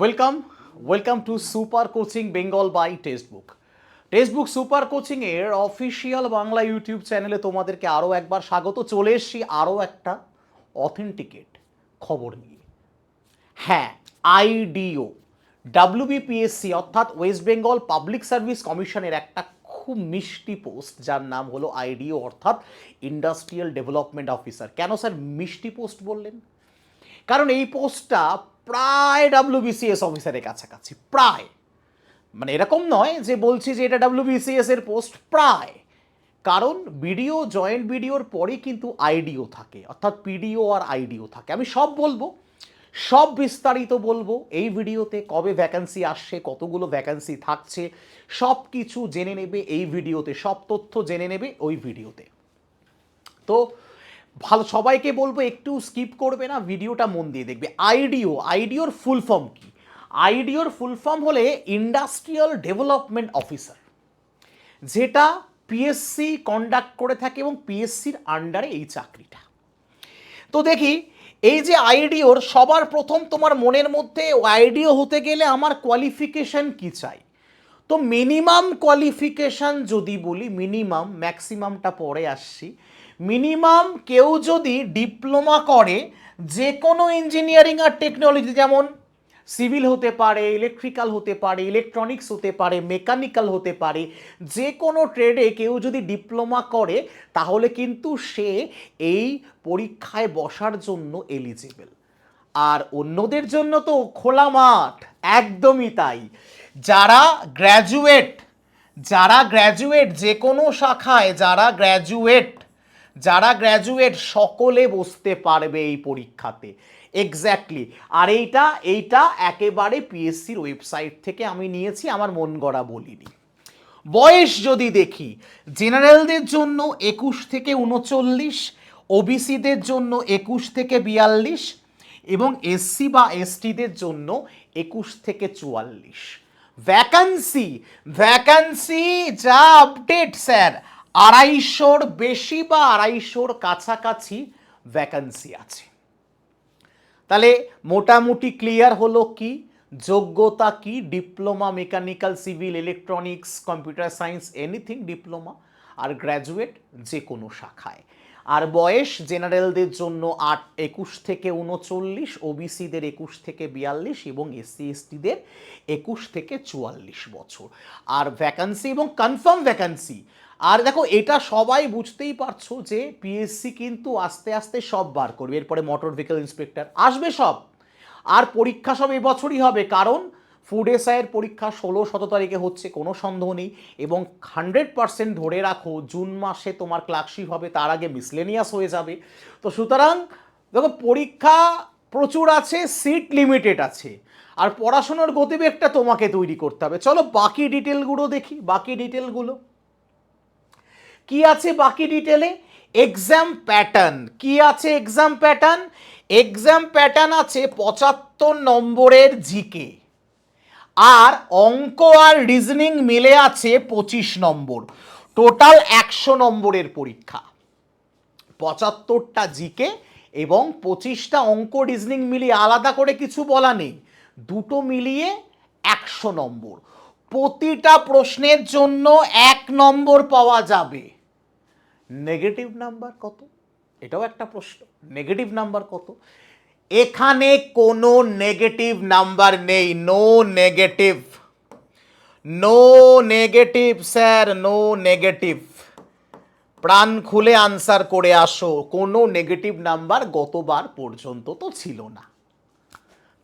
Welcome welcome to super coaching Bengal by textbook textbook super coaching এর official Bangla YouTube চ্যানেলে তোমাদেরকে আরও একবার স্বাগত। চলে এসছি আরও একটা অথেন্টিকেট খবর নিয়ে। হ্যাঁ আইডিও ডাব্লিউবিপিএসসি অর্থাৎ ওয়েস্ট বেঙ্গল পাবলিক সার্ভিস কমিশনের একটা খুব মিষ্টি পোস্ট যার নাম হলো আইডিও অর্থাৎ ইন্ডাস্ট্রিয়াল ডেভেলপমেন্ট অফিসার কেন স্যার মিষ্টি পোস্ট বললেন? কারণ এই পোস্টটা প্রায় ডাব্লিউবিসিএস অফিসারের কাছাকাছি, প্রায়। মানে এরকম নয় যে বলছি যে এটা ডাব্লিউবিসিএস এর পোস্ট প্রায়। কারণ বিডিও জয়েন্ট বিডিওর পরে কিন্তু আইডিও থাকে, অর্থাৎ পিডিও আর আইডিও থাকে। আমি সব বলব, সব বিস্তারিত বলব এই ভিডিওতে, কবে ভ্যাকান্সি আসছে, কতগুলো ভ্যাকান্সি থাকছে, সব কিছু জেনে নেবে এই ভিডিওতে, সব তথ্য জেনে নেবে ওই ভিডিওতে। তো ভালো, সবাইকে বলব একটু স্কিপ করবে না ভিডিওটা মন দিয়ে দেখবে। আইডিও আইডিওর ফুল ফর্ম কি? আইডিওর ফুল ফর্ম হলে ইন্ডাস্ট্রিয়াল ডেভেলপমেন্ট অফিসার যেটা পিএসসি কন্ডাক্ট করে থাকে এবং পিএসসির আন্ডারে এই চাকরিটা। তো দেখি, এই যে আইডিওর সবার প্রথম তোমার মনের মধ্যে আইডিও হতে গেলে আমার কোয়ালিফিকেশন কি চাই? তো মিনিমাম কোয়ালিফিকেশন যদি বলি মিনিমাম ম্যাক্সিমামটা পরে আসছি। মিনিমাম কেউ যদি ডিপ্লোমা করে যে কোনো ইঞ্জিনিয়ারিং আর টেকনোলজি যেমন সিভিল হতে পারে ইলেকট্রিক্যাল হতে পারে ইলেকট্রনিক্স হতে পারে মেকানিক্যাল হতে পারে যে কোনো ট্রেডে কেউ যদি ডিপ্লোমা করে, তাহলে কিন্তু সে এই পরীক্ষায় বসার জন্য এলিজিবল আর অন্যদের জন্য তো খোলা মাঠ, একদমই তাই। যারা গ্র্যাজুয়েট যারা গ্র্যাজুয়েট যে কোনো শাখায়, যারা গ্র্যাজুয়েট যারা গ্র্যাজুয়েট সকলে বসতে পারবে এই পরীক্ষাতে। এক্স্যাক্টলি আর এইটা এইটা একেবারে পিএসসির ওয়েবসাইট থেকে আমি নিয়েছি, আমার মন গড়া বলিনি। বয়স যদি দেখি জেনারেলদের জন্য একুশ থেকে উনচল্লিশ ওবিসিদের জন্য একুশ থেকে বিয়াল্লিশ, এবং এসসি বা এসটিদের জন্য একুশ থেকে চুয়াল্লিশ। ভ্যাকান্সি ভ্যাকান্সি যা আপডেট স্যার আড়াইশোর বেশি বা আড়াইশোর কাছাকাছি ভ্যাকান্সি আছে। তাহলে মোটামুটি ক্লিয়ার হলো কি? যোগ্যতা কি? Diploma mechanical civil electronics computer science anything diploma আর গ্র্যাজুয়েট যে কোনো শাখায়। আর বয়স জেনারেলদের জন্য আট, একুশ থেকে উনচল্লিশ ওবিসিদের একুশ থেকে বিয়াল্লিশ এবং এসসি এসটিদের একুশ থেকে চুয়াল্লিশ বছর। আর ভ্যাকান্সি এবং কনফার্ম ভ্যাকান্সি আর দেখো, এটা সবাই বুঝতেই পারছ যে পিএসসি কিন্তু আস্তে আস্তে সব বার করবে। এরপরে মোটর ভেহিকল ইন্সপেক্টর আসবে সব। আর পরীক্ষা সব এবছরই হবে, কারণ ফুড এসআইয়ের পরীক্ষা ষোলো শত তারিখে হচ্ছে, কোনো সন্দেহ নেই। এবং হান্ড্রেড পার্সেন্ট ধরে রাখো, জুন মাসে তোমার ক্লার্কশিপ হবে, তার আগে মিসলেনিয়াস হয়ে যাবে। তো সুতরাং, দেখো, পরীক্ষা প্রচুর আছে সিট লিমিটেড আছে। আর পড়াশোনার গতিবেগটা তোমাকে তৈরি করতে হবে। চলো, বাকি ডিটেলগুলো দেখি, বাকি ডিটেলগুলো কি আছে বাকি ডিটেলে এক্সাম প্যাটার্ন কি আছে এক্সাম প্যাটার্ন এক্সাম প্যাটার্ন আছে পঁচাত্তর নম্বরের জিকে আর অঙ্ক আর রিজনিং মিলে আছে পঁচিশ নম্বর। টোটাল একশো নম্বরের পরীক্ষা। পঁচাত্তরটা জিকে এবং পঁচিশটা অঙ্ক রিজনিং মিলিয়ে আলাদা করে কিছু বলা নেই। দুটো মিলিয়ে একশো নম্বর। প্রতিটা প্রশ্নের জন্য এক নম্বর পাওয়া যাবে। নেগেটিভ নাম্বার কত? এটাও একটা প্রশ্ন। নেগেটিভ নাম্বার কত? এখানে কোনো নেগেটিভ নাম্বার নেই। No negative no negative sir no negative প্রাণ খুলে আনসার করে আসো। কোনো নেগেটিভ নাম্বার গতবার পর্যন্ত তো ছিল না।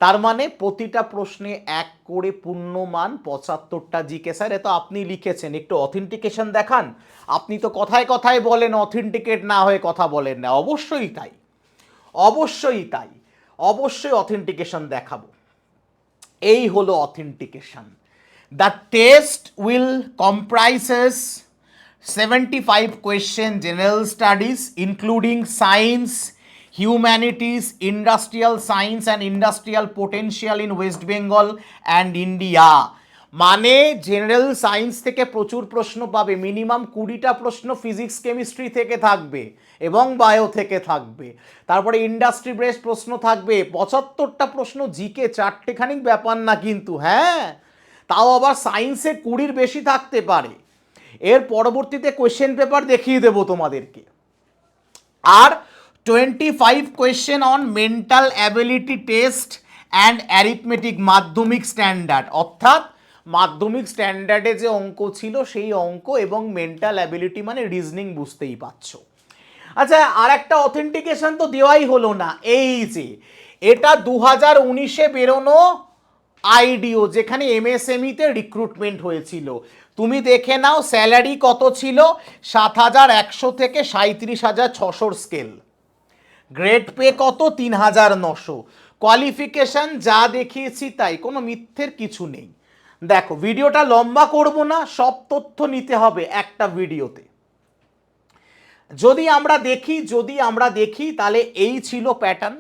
তার মানে প্রতিটা প্রশ্নে এক করে পূর্ণমান পঁচাত্তরটা জিকে স্যার, এ তো আপনি লিখেছেন। একটু অথেন্টিকেশন দেখান। আপনি তো কথায় কথায় বলেন অথেন্টিকেট না হয়ে কথা বলেন না। অবশ্যই তাই। অবশ্যই তাই। অবশ্যই অথেন্টিকেশন দেখাবো। এই হলো authentication the test will comprises seventy five question general studies including science humanities industrial science and industrial potential in west Bengal and India মানে জেনারেল সায়েন্স থেকে প্রচুর প্রশ্ন পাবে। মিনিমাম কুড়িটা প্রশ্ন ফিজিক্স কেমিস্ট্রি থেকে থাকবে এবং বায়ো থেকে থাকবে। তারপরে ইন্ডাস্ট্রি বেস প্রশ্ন থাকবে। পঁচাত্তরটা প্রশ্ন জিকে, চারটেখানিক ব্যাপার না কিন্তু হ্যাঁ? তাও আবার সায়েন্সে কুড়ির বেশি থাকতে পারে। এর পরবর্তীতে কোয়েশ্চেন পেপার দেখিয়ে দেবো তোমাদেরকে। আর twenty five question on mental ability test and arithmetic মাধ্যমিক স্ট্যান্ডার্ড অর্থাৎ মাধ্যমিক স্ট্যান্ডার্ডে যে অঙ্ক ছিল, সেই অঙ্ক এবং মেন্টাল অ্যাবিলিটি মানে রিজনিং বুঝতেই পারছ। আচ্ছা আর একটা অথেন্টিকেশন তো দেওয়াই হলো না। এই যে, এটা দু হাজার উনিশে বেরোনো আইডিও, যেখানে এমএসএমইতে রিক্রুটমেন্ট হয়েছিল। তুমি দেখে নাও স্যালারি কত ছিল? সাত হাজার একশো থেকে সাঁত্রিশ হাজার ছশোর স্কেল গ্রেড পে কত? তিন হাজার নশো। কোয়ালিফিকেশন যা দেখিয়েছি তাই, কোনো মিথ্যের কিছু নেই। দেখো, ভিডিওটা লম্বা করব না, সব তথ্য নিতে হবে একটা ভিডিওতে। যদি আমরা দেখি, যদি আমরা দেখি, তাহলে এই ছিল প্যাটার্ন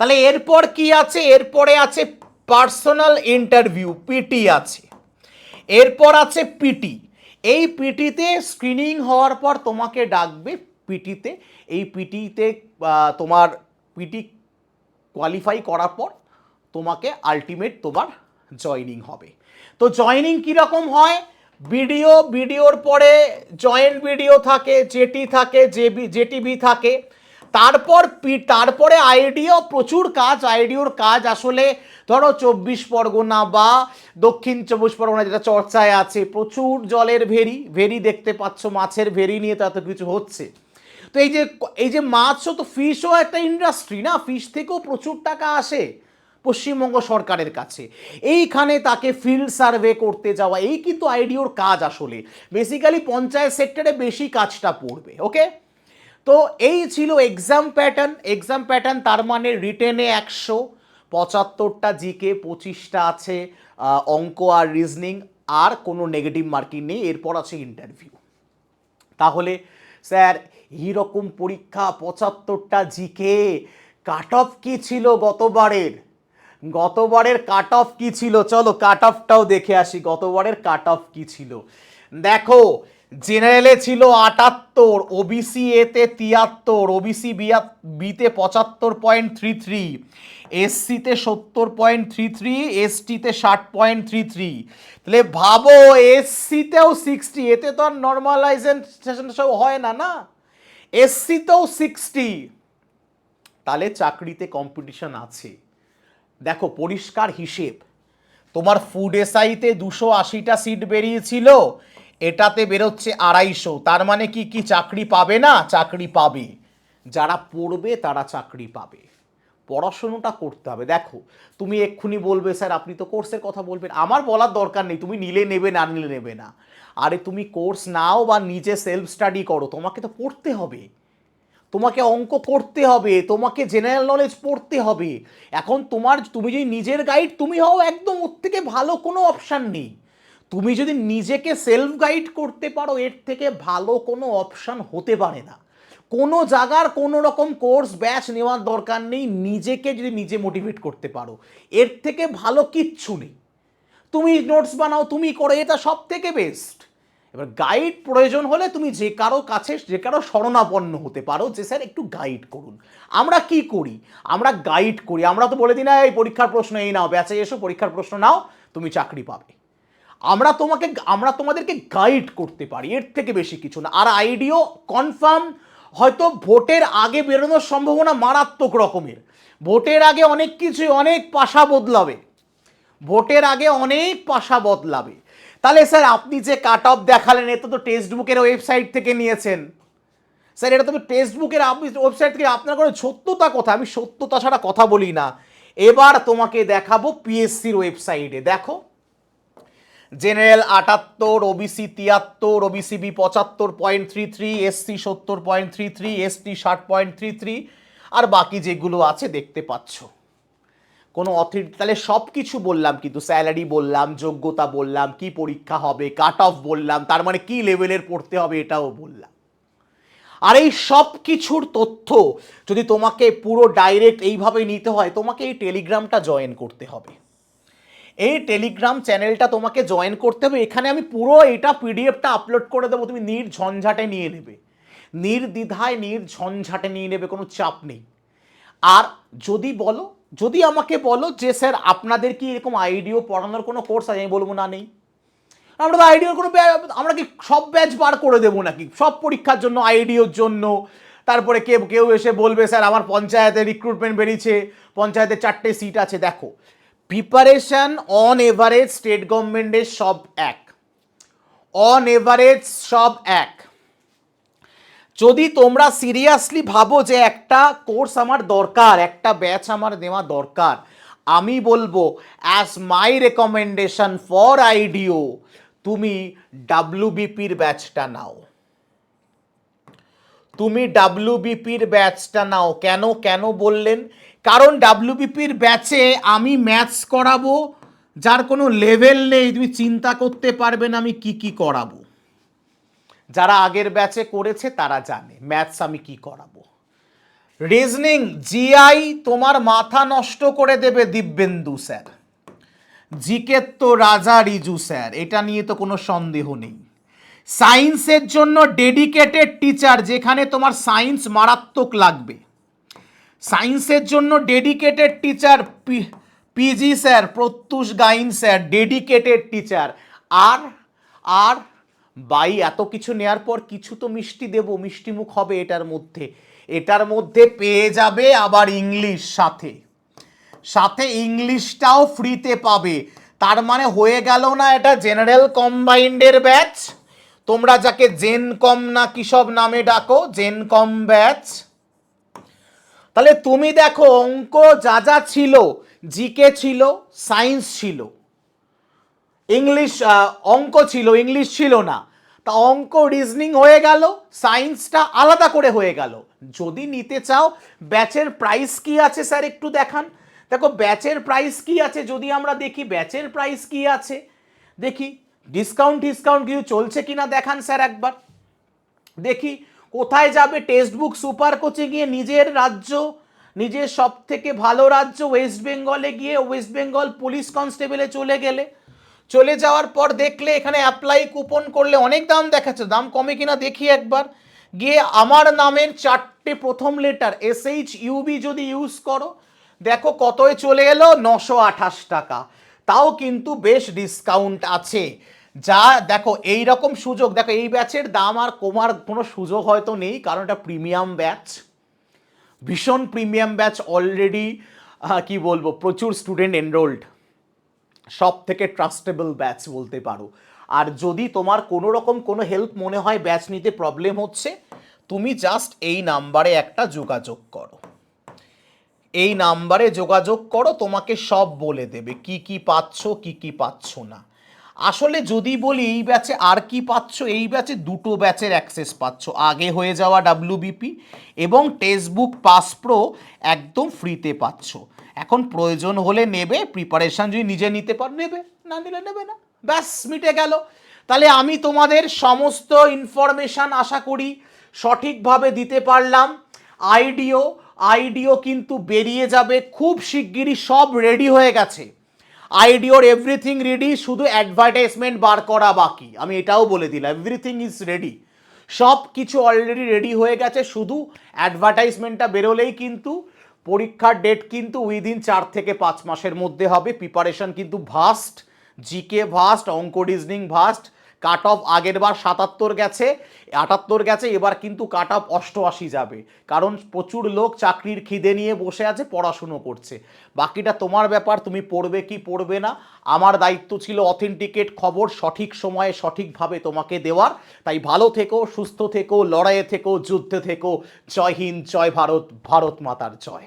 তাহলে এরপর কি আছে? এরপরে আছে পার্সোনাল ইন্টারভিউ পিটি আছে। এরপর আছে পিটি এই পিটিতে স্ক্রিনিং হওয়ার পর তোমাকে ডাকবে পিটিতে এই পিটিতে তোমার পিটি কোয়ালিফাই করার পর তোমাকে আলটিমেট তোমার জয়নিং হবে। তো জয়নিং কীরকম হয়? ভিডিও ভিডিওর পরে জয়েন্ট ভিডিও থাকে জেটি থাকে জেবি জেটিভি থাকে। তারপর পি- তারপরে আইডিও প্রচুর কাজ আইডিওর কাজ আসলে ধরো চব্বিশ পরগনা বা দক্ষিণ চব্বিশ পরগনা যেটা চর্চায় আছে, প্রচুর জলের ভেরি ভেরি দেখতে পাচ্ছ, মাছের ভেরি নিয়ে তো এত কিছু হচ্ছে। তো এই যে এই যে মাছও তো ফিশও একটা ইন্ডাস্ট্রি না? ফিশ থেকেও প্রচুর টাকা আসে পশ্চিমবঙ্গ সরকারের কাছে। এইখানে তাকে ফিল্ড সার্ভে করতে যাওয়া, এই কিন্তু আইডিওর কাজ আসলে। বেসিক্যালি পঞ্চায়েত সেক্টরে বেশি কাজটা পড়বে ওকে তো এই ছিল এক্সাম প্যাটার্ন এক্সাম প্যাটার্ন তার মানে রিটেনে একশো, পঁচাত্তরটা জিকে পঁচিশটা আছে অঙ্ক আর রিজনিং আর কোনো নেগেটিভ মার্কিং নেই। এরপর আছে ইন্টারভিউ তাহলে, স্যার এইরকম পরীক্ষা পঁচাত্তরটা জিকে। কাট অফ কী ছিল গতবারের? গতবারের কাট অফ কী ছিল? চলো কাট অফটাও দেখে আসি, গতবারের কাট অফ কী ছিল? দেখো জেনারেলে ছিল আটাত্তর ওবিসি এতে তিয়াত্তর ওবিসি বিয়া বিতে পঁচাত্তর পয়েন্ট থ্রি থ্রি এসসিতে সত্তর পয়েন্ট থ্রি থ্রি এসটিতে ষাট পয়েন্ট থ্রি থ্রি। তাহলে ভাবো এসসিতেও সিক্সটি এতে তো আর নর্মালাইজেশন সব হয় না না? এসসিতেও সিক্সটি তাহলে চাকরিতে কম্পিটিশন আছে। দেখো, পরিষ্কার হিসেব। তোমার ফুড এসআইতে দুশো আশিটা সিট বেরিয়েছিল, এটাতে বেরোচ্ছে আড়াইশো। তার মানে কি কি চাকরি পাবে না, চাকরি পাবে। যারা পড়বে, তারা চাকরি পাবে। পড়াশুনোটা করতে হবে। দেখো, তুমি এক্ষুনি বলবে, স্যার, আপনি তো কোর্সের কথা বলবেন। আমার বলার দরকার নেই, তুমি নিলে নেবে, না নিলে নেবে না। আরে, তুমি কোর্স নাও বা নিজে সেলফ স্টাডি করো, তোমাকে তো পড়তে হবে। তোমাকে অঙ্ক করতে হবে, তোমাকে জেনারেল নলেজ পড়তে হবে। এখন তোমার, তুমি যদি নিজের গাইড, তুমি হও একদম ওর থেকে ভালো কোনো অপশান নেই। তুমি যদি নিজেকে সেলফ গাইড করতে পারো, এর থেকে ভালো কোনো অপশান হতে পারে না। কোনো জায়গার কোনো রকম কোর্স ব্যাচ নেওয়ার দরকার নেই, নিজেকে যদি নিজে মোটিভেট করতে পারো। এর থেকে ভালো কিচ্ছু নেই। তুমি নোটস বানাও, তুমি করো, এটা সব থেকে বেস্ট এবার গাইড প্রয়োজন হলে তুমি যে কারও কাছে, যে কারও শরণাপন্ন হতে পারো, যে স্যার একটু গাইড করুন। আমরা কি করি? আমরা গাইড করি। আমরা তো বলে দিই, না, এই পরীক্ষার প্রশ্ন এই নাও ব্যাচে এসো, পরীক্ষার প্রশ্ন নাও, তুমি চাকরি পাবে। আমরা তোমাকে, আমরা তোমাদেরকে গাইড করতে পারি, এর থেকে বেশি কিছু না। আর আইডিও কনফার্ম হয়তো ভোটের আগে বেরোনোর সম্ভাবনা মারাত্মক রকমের। ভোটের আগে অনেক কিছু অনেক পাশা বদলাবে। ভোটের আগে অনেক পাশা বদলাবে। তাহলে স্যার আপনি যে কাট অফ দেখালেন এটা তো টেক্সট বুকের ওয়েবসাইট থেকে নিয়েছেন। স্যার, এটা তো টেক্সট বুকের ওয়েবসাইট থেকে আপনার কোনো সত্যতা কথা আমি সত্যতা ছাড়া কথা বলি না। এবার তোমাকে দেখাবো পিএসসির ওয়েবসাইটে। দেখো। জেনারেল আটাত্তর ওবিসি তিয়াত্তর ওবিসি বি পঁচাত্তর পয়েন্ট থ্রি থ্রি এসসি সত্তর পয়েন্ট থ্রি থ্রি এসটি ষাট পয়েন্ট থ্রি থ্রি আর বাকি যেগুলো আছে দেখতে পাচ্ছ। কোনো অথরিটি তাহলে সব কিছু বললাম কিন্তু স্যালারি বললাম, যোগ্যতা বললাম, কি পরীক্ষা হবে কাট অফ বললাম, তার মানে কি লেভেলের পড়তে হবে এটাও বললাম। আর এই সব কিছুর তথ্য যদি তোমাকে পুরো ডাইরেক্ট এইভাবে নিতে হয়, তোমাকে এই টেলিগ্রামটা জয়েন করতে হবে। এই টেলিগ্রাম চ্যানেলটা তোমাকে জয়েন করতে হবে। এখানে আমি পুরো এটা পিডিএফটা আপলোড করে দেবো। তুমি নির ঝঞ্ঝাটে নিয়ে নেবে। নির্দ্বিধায় নির্ঝঞ্ঝাটে নিয়ে নেবে, কোনো চাপ নেই। আর যদি বলো, যদি আমাকে বলো যে, স্যার, আপনাদের কি এরকম আইডিও পড়ানোর কোনো কোর্স আছে? আমি বলব, না, নেই। আমরা তো আইডিওর কোনো আমরা কি সব ব্যাচ বার করে দেবো নাকি? সব পরীক্ষার জন্য, আইডিওর জন্য। তারপরে কেউ কেউ এসে বলবে, স্যার, আমার পঞ্চায়েতে রিক্রুটমেন্ট বেরিয়েছে। পঞ্চায়েতে চারটে সিট আছে। দেখো প্রিপারেশন অন এভারেজ স্টেট গভর্নমেন্টের সব এক অন এভারেজ সব এক যদি তোমরা সিরিয়াসলি ভাবো যে একটা কোর্স আমার দরকার, একটা ব্যাচ আমার নেওয়া দরকার, আমি বলব as my recommendation for IDO তুমি ডাব্লিউবিপির ব্যাচটা নাও। তুমি ডাব্লিউবিপির ব্যাচটা নাও। কেন কেন বললেন? কারণ ডাব্লিউবিপির ব্যাচে আমি ম্যাথস করাবো, যার কোনো লেভেল নেই, তুমি চিন্তা করতে পারবে না আমি কি কি করাবো। যারা আগের ব্যাচে করেছে, তারা জানে ম্যাথস আমি কি করাবো। রিজনিং জিআই তোমার মাথা নষ্ট করে দেবে দিব্যেন্দু স্যার। জিকে তো রাজা রিজু স্যার, এটা নিয়ে তো কোনো সন্দেহ নেই। সায়েন্সের জন্য ডেডিকেটেড টিচার যেখানে তোমার সায়েন্স মারাত্মক লাগবে। সায়েন্সের জন্য dedicated teacher PG sir, Pratyush Gayen sir, dedicated teacher. আর আর বাই, এত কিছু নেয়ার পর কিছু তো মিষ্টি দেব মিষ্টি মুখ হবে এটার মধ্যে। এটার মধ্যে পেয়ে যাবে আবার ইংলিশ সাথে। সাথে ইংলিশটাও ফ্রিতে পাবে। তার মানে হয়ে গেল না এটা জেনারেল কম্বাইন্ডের ব্যাচ? তোমরা যাকে জেন কম না কি সব নামে ডাকো, জেন কম ব্যাচ। তাহলে তুমি দেখো অঙ্ক যা যা ছিল জিকে ছিল সায়েন্স ছিল। ইংলিশ অঙ্ক ছিল ইংলিশ ছিল না। তা অঙ্ক রিজনিং হয়ে গেল সায়েন্সটা আলাদা করে হয়ে গেল। যদি নিতে চাও, ব্যাচের প্রাইস কি আছে স্যার একটু দেখান? দেখো, ব্যাচের প্রাইস কি আছে? যদি আমরা দেখি, ব্যাচের প্রাইস কি আছে? দেখি। ডিসকাউন্ট ডিসকাউন্ট কিছু চলছে কিনা দেখান স্যার একবার। দেখি, কোথায় যাবে টেক্সট বুক সুপার কোচে গিয়ে নিজের রাজ্য, নিজের সব থেকে ভালো রাজ্য ওয়েস্ট বেঙ্গলে গিয়ে ওয়েস্ট বেঙ্গল পুলিশ কনস্টেবলে চলে গেলে। চলে যাওয়ার পর দেখলে এখানে অ্যাপ্লাই কুপন করলে অনেক দাম দেখাচ্ছে। দাম কমে কিনা দেখি একবার। গিয়ে আমার নামের চারটে প্রথম লেটার এস এইচ ইউবি যদি ইউজ করো, দেখো কতয় চলে এলো? নশো আঠাশ টাকা। তাও কিন্তু বেশ ডিসকাউন্ট আছে। যা দেখো এই রকম সুযোগ, দেখো, এই ব্যাচের দাম আর কমার কোনো সুযোগ হয়তো নেই, কারণ এটা প্রিমিয়াম ব্যাচ ভীষণ প্রিমিয়াম ব্যাচ অলরেডি কি বলব, প্রচুর স্টুডেন্ট এনরোল্ড সব থেকে ট্রাস্টেবল ব্যাচ বলতে পারো। আর যদি তোমার কোনো রকম কোনো হেল্প মনে হয় ব্যাচ নিতে প্রবলেম হচ্ছে, তুমি জাস্ট এই নাম্বারে একটা যোগাযোগ করো। এই নাম্বারে যোগাযোগ করো, তোমাকে সব বলে দেবে, কি কি পাচ্ছ, কি কি পাচ্ছ না। আসলে যদি বলি, এই ব্যাচে আর কি পাচ্ছ, এই ব্যাচে দুটো ব্যাচের অ্যাক্সেস পাচ্ছ, আগে হয়ে যাওয়া ডাব্লিউবিপি এবং টেক্সটবুক পাস প্রো একদম ফ্রিতে পাচ্ছ। এখন প্রয়োজন হলে নেবে প্রিপারেশান যদি নিজে নিতে পার, নেবে, না নিলে নেবে না, ব্যাস, মিটে গেল। তাহলে আমি তোমাদের সমস্ত ইনফরমেশান আশা করি সঠিকভাবে দিতে পারলাম। আইডিও আইডিও কিন্তু বেরিয়ে যাবে খুব শিগগিরই, সব রেডি হয়ে গেছে। আইডিওর এভরিথিং রেডি শুধু অ্যাডভার্টাইজমেন্ট বার করা বাকি। আমি এটাও বলে দিলাম এভরিথিং ইজ রেডি সব কিছু অলরেডি রেডি হয়ে গেছে, শুধু অ্যাডভার্টাইজমেন্টটা বেরোলেই কিন্তু পরীক্ষার ডেট কিন্তু উইদিন চার থেকে পাঁচ মাসের মধ্যে হবে। প্রিপারেশন কিন্তু ভাস্ট জিকে ভাস্ট অঙ্ক রিজনিং ভাস্ট কাট অফ আগের বার সাতাত্তর গেছে, আটাত্তর গেছে, এবার কিন্তু কাট অফ অষ্টআশি যাবে। কারণ প্রচুর লোক চাকরির খিদে নিয়ে বসে আছে, পড়াশুনো করছে। বাকিটা তোমার ব্যাপার, তুমি পড়বে কি পড়বে না। আমার দায়িত্ব ছিল অথেন্টিকেট খবর, সঠিক সময়ে সঠিকভাবে তোমাকে দেওয়ার। তাই ভালো থেকো, সুস্থ থেকো, লড়াইয়ে থেকো, যুদ্ধে থেকো। জয় হিন্দ, জয় ভারত ভারত মাতার জয়।